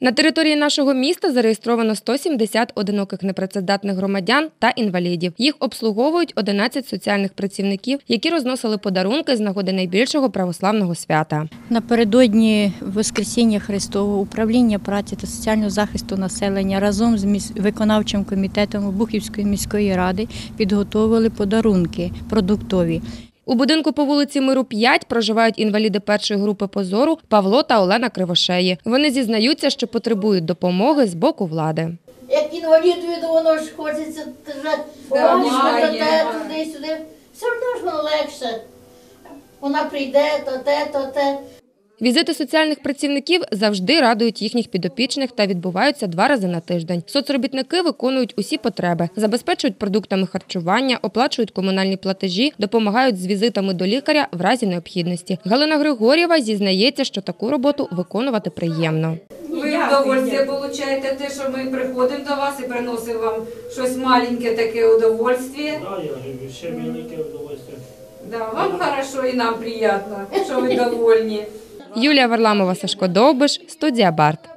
На території нашого міста зареєстровано 170 одиноких непрацездатних громадян та інвалідів. Їх обслуговують 11 соціальних працівників, які розносили подарунки з нагоди найбільшого православного свята. Напередодні Воскресіння Христового управління праці та соціального захисту населення разом з виконавчим комітетом Обухівської міської ради підготовили подарунки продуктові. У будинку по вулиці Миру 5 проживають інваліди першої групи позору Павло та Олена Кривошеї. Вони зізнаються, що потребують допомоги з боку влади. Як інвалідові, то воно ж хочеться держати туди-сюди. Все одно ж воно легше. Вона прийде, то те, то те. Візити соціальних працівників завжди радують їхніх підопічних та відбуваються два рази на тиждень. Соцробітники виконують усі потреби, забезпечують продуктами харчування, оплачують комунальні платежі, допомагають з візитами до лікаря в разі необхідності. Галина Григорєва зізнається, що таку роботу виконувати приємно. Ви удовольствие получаєте те, що ми приходимо до вас і приносимо вам щось маленьке таке удовольствие. Да, я говорю, ще велике удовольствие. Да, вам хорошо і нам приємно, що ви довольні. Юлія Варламова, Сашко Довбиш, студія Барт.